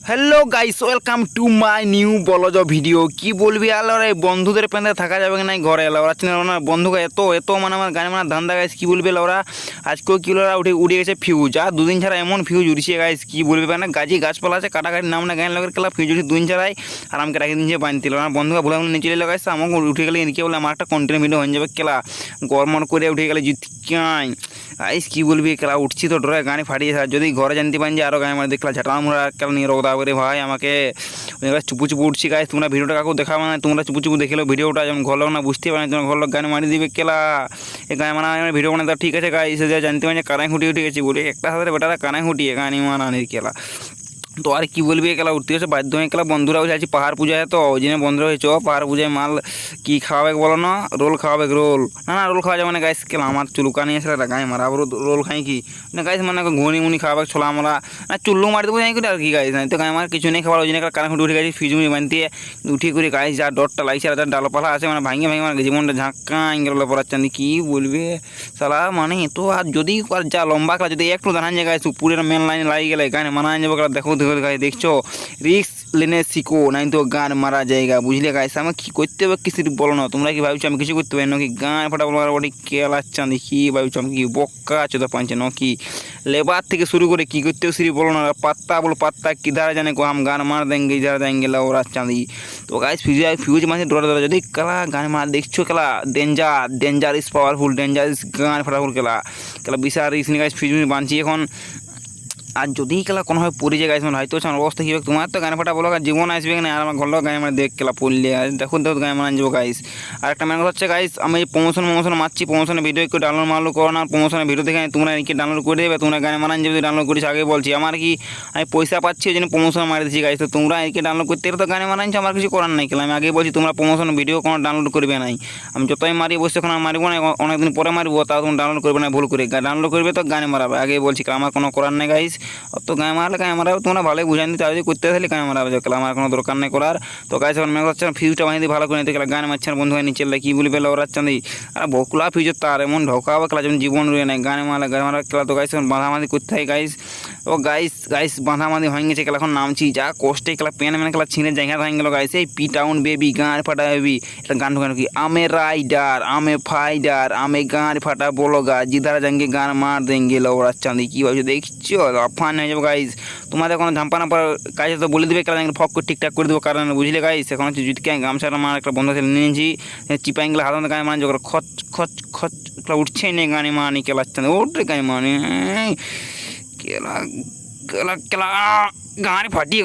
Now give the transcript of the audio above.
Hello guys welcome to my new বলজ video কি বলবি আল্লাহ এই বন্ধুদের পেঁধে থাকা যাবে নাই ঘরে? এলো ওরা চিনে না বন্ধুকে এত এত মানে আমার গানে মানে ধান্দা গাইস কি বলবি ওরা আজকেও কি ওরা উঠে উঠে গেছে ফিউজ আর দুদিন ছাড়া এমন ফিউজ উঠছে গাইস কি বলবি মানে গাছি গাছপালা আছে কাটাকাটি নাম না গান লগের খেলা ফিউজ উঠে দুদিন ছাড়াই। আর আমাকে রাখি দিন যে বানছিল না বন্ধুকে ভুলে আমি নিচে এলো গাইস আমাকে উঠে গেলে এদিকে বলে আমার একটা কন্টিনিউ ভিডিও হয়ে যাবে খেলা। গরমন করে উঠে গেলে জিত কাই গাইস কি বলবি খেলা, উঠছি তো ডরে গাড়ি ফাটিয়ে। যদি ঘরে জানতে পারেন যে আরও গায়ে মানে দেখলা ঝাঁটা মুড়া খেলা নিয়ে করে ভাই, আমাকে চুপু চুপু উঠছি গায়ে তোমরা ভিডিওটা কাকু দেখা মানে তোমরা চুপু চুপু দেখে ভিডিওটা, যেমন ঘর লোক না বুঝতে পারে তোমার ঘর লোক গান মারি দিবে কেলা। এই গায়ে মানা ভিডিও মানে ঠিক আছে গায়ে এসে যা জানতে পারেন যে কানাই খুঁটি উঠে গেছি বলে। একটা হাতে বেটারা কানাই খুঁটিয়ে গানি মানা কেলা। তো আর কি বলবি খেলা উঠতে গেছে বাধ্য হয়ে খেলা বন্ধুরা বসে আছি পাহাড় পূজায় তো ওই জন্য বন্ধুরা হয়েছে পাহাড় পূজায় মাল কি খাওয়াবে বলো না? রোল খাওয়াবে রোল। না না, রোল খাওয়া যাবে না গাইস খেলা আমার চুলুকা নিয়ে এসে গায়ে মারা আবার রোল খাই কি? না গাইস মানে ঘুনি মুনি খাওয়াবে, ছোলা আমরা না, চুল্লু মারি দেবো, জানি করে আর কি গাইস তো, গায়ে আমার কিছু নেই, খাবার, ওই জন্য কারণ খুঁটি উঠে গেছি ফিজুমি বানতে, উঠি করে গাইস যা ডটটা লাগছে, আর যা ডালপালা আছে মানে ভাঙে ভাঙে মানে জীবনটা ঝাঁকাই গেল পড়াচ্ছেন কি বলবে? সালা মানে তো আর যদি, আর যা লম্বা খেলা, যদি একটু দাঁড়ান যায় গাইস পুরের মেন লাইনে লাগিয়ে গেলে গানে মানা যাব দেখো দেখো গায়ে দেখছ? রিক্স লেনে শিখো নাই তো গান মারা জায়গা। বুঝলে গাইস আমাকে কী করতে হবে কিছু বলো না। তোমরা কি ভাবছ আমি কিছু করতে পারি? নাকি গান ফাটা বলো বলি? কেলাচ্ছা দেখি, ভাবছ আমি কি বক্কা আছো তো পাঁচে নাকি? লেবার থেকে শুরু করে কি করতে হবে সিরি বলো না। পাত্তা বলো, পাত্তা কি কিধারা জানে কো আম গান মার দেঙ্গে ইধারা দেঙ্গে ওরা চাঁদি। তো গাইস ফিউজ ফিউজ মাঝে ডরা ডরা যদি কালা গান মার, দেখছ খেলা? Danger danger is powerful danger is gun ফাটাফুল খেলা। খেলা বিশাল রিক্স নিয়ে গাইস ফিউজ বানছি। এখন আর যদি খেলা কোনোভাবে পড়ে যায়, গাইস মানে হয়তো আমার অবস্থা কী হবে, তোমার তো গান ফাটা বলো জীবন আসবে না আর আমার ঘর গায়ে মানে দেখ খেলা পড়লে, আর দেখুন দেখো গায়ে মানে যাব গাইস। আর একটা ম্যান হচ্ছে, গাইস, আমি এই প্রমোশন প্রমোশন মারছি প্রমোশনের ভিডিও একটু ডাউনলোড মারলো করো না প্রমোশনের ভিডিও দেখে তোমরা এদিকে ডাউনলোড করে দেবে, তোমরা গানে মানান যদি ডাউনলোড করিস, আগে বলছি, আমার কি, আমি পয়সা পাচ্ছি, ওই জন্য প্রমোশন মারি দিচ্ছি গাইস, তো তোমরা এদিকে ডাউনলোড করতে গেলে তো গানে মানাচ্ছি আমার কিছু করার নাই, খেলা। আমি আগে বলছি, তোমরা প্রমোশন ভিডিও কোনো ডাউনলোড করবে নাই। আমি যতই মারি বসে এখন মারিবো না অনেকদিন পরে মারবো, তাও তুমি ডাউনলোড করবে না, ভুল করে। ডাউনলোড করবে তো গানে মারাবে, আগে বলছি আমার কোনো করার নেই, গাইস। অত গায়ে মারলে গায়ে মারাবে, তোমরা ভালোই বুঝান দিতে যদি করতে থাকলে গায়ে মারাবে আমার কোনো দরকার নেই করার। তো গাইস এখন মেয়ে হচ্ছে ফিউজটা বানিয়ে ভালো করে নিতে গেলে গান মারছে বন্ধু হয় নিচে কি বলবে ওরাচ্ছেন দি আর ভোকলা ফিউজের তার, এমন ঢোকাবে খেলা যেমন জীবন রয়ে নেই গানে মারলে গায়ে মারা খেলা তো গাইস বাঁধামাদি করতে হয় গাইস ও গাইস গাইস বাঁধামাদি হয়ে গেছে খেলা এখন নামছি, যা কষ্টে খেলা পেন মেনে খেলা ছিঁড়ে জায়গা হয়ে গেল গাইস এই পি বেবি গান ফাটা বেবি এটা গান ঢোকানো কি? আমে রাইডার আমে ফাইডার আমে গান ফাটা বলো গা জিধারা জাঙ্গে গান মার দেঙ্গে লওরা চাঁদি। কি ভাবছ, দেখছ? আফান হয়ে যাব গাইস তোমাদের কোনো ঝাম্পানা পড়ার কাজে তো বলে দেবে, কারণ ফক করে ঠিকঠাক করে দেবো, কারণ বুঝলে গাইস এখন হচ্ছে জুতকে গামছাটা আমার একটা বন্ধু ছেলে নিয়েছি চিপাইগুলো হাতে গায়ে মানে যখন খচ খচ খচ উঠছেই নেই গানে মানে কেলাচ্ছে ওটে গায়ে মানে কেলা কেলা কেলা গানে ফাটিয়ে